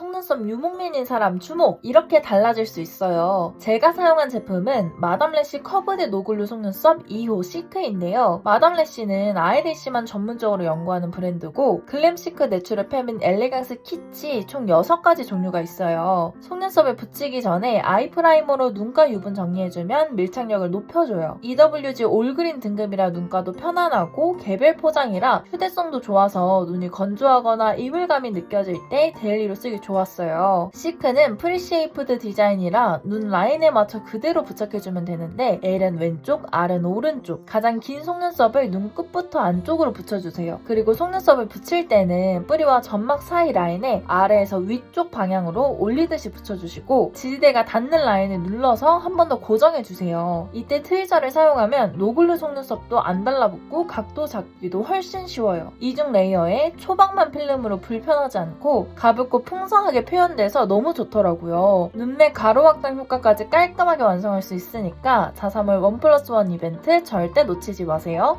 성 속눈썹 유목민인 사람 주목! 이렇게 달라질 수 있어요. 제가 사용한 제품은 마담래쉬 커브드 노글루 속눈썹 2호 시크인데요. 마담래쉬는 아이래쉬만 전문적으로 연구하는 브랜드고 글램시크 내추럴 페민 엘레강스 키치 총 6가지 종류가 있어요. 속눈썹에 붙이기 전에 아이 프라이머로 눈가 유분 정리해주면 밀착력을 높여줘요. EWG 올그린 등급이라 눈가도 편안하고 개별 포장이라 휴대성도 좋아서 눈이 건조하거나 이물감이 느껴질 때 데일리로 쓰기 좋았어요. 시크는 프리쉐이프드 디자인이라 눈 라인에 맞춰 그대로 부착해주면 되는데 L은 왼쪽, R은 오른쪽 가장 긴 속눈썹을 눈끝부터 안쪽으로 붙여주세요. 그리고 속눈썹을 붙일 때는 뿌리와 점막 사이 라인에 아래에서 위쪽 방향으로 올리듯이 붙여주시고 지지대가 닿는 라인을 눌러서 한 번 더 고정해주세요. 이때 트위저를 사용하면 노글루 속눈썹도 안 달라붙고 각도 잡기도 훨씬 쉬워요. 이중 레이어에 초박만 필름으로 불편하지 않고 가볍고 풍성하게 표현돼서 너무 좋더라고요. 눈매 가로 확장 효과까지 깔끔하게 완성할 수 있으니까 자사몰 원 플러스 원 이벤트 절대 놓치지 마세요.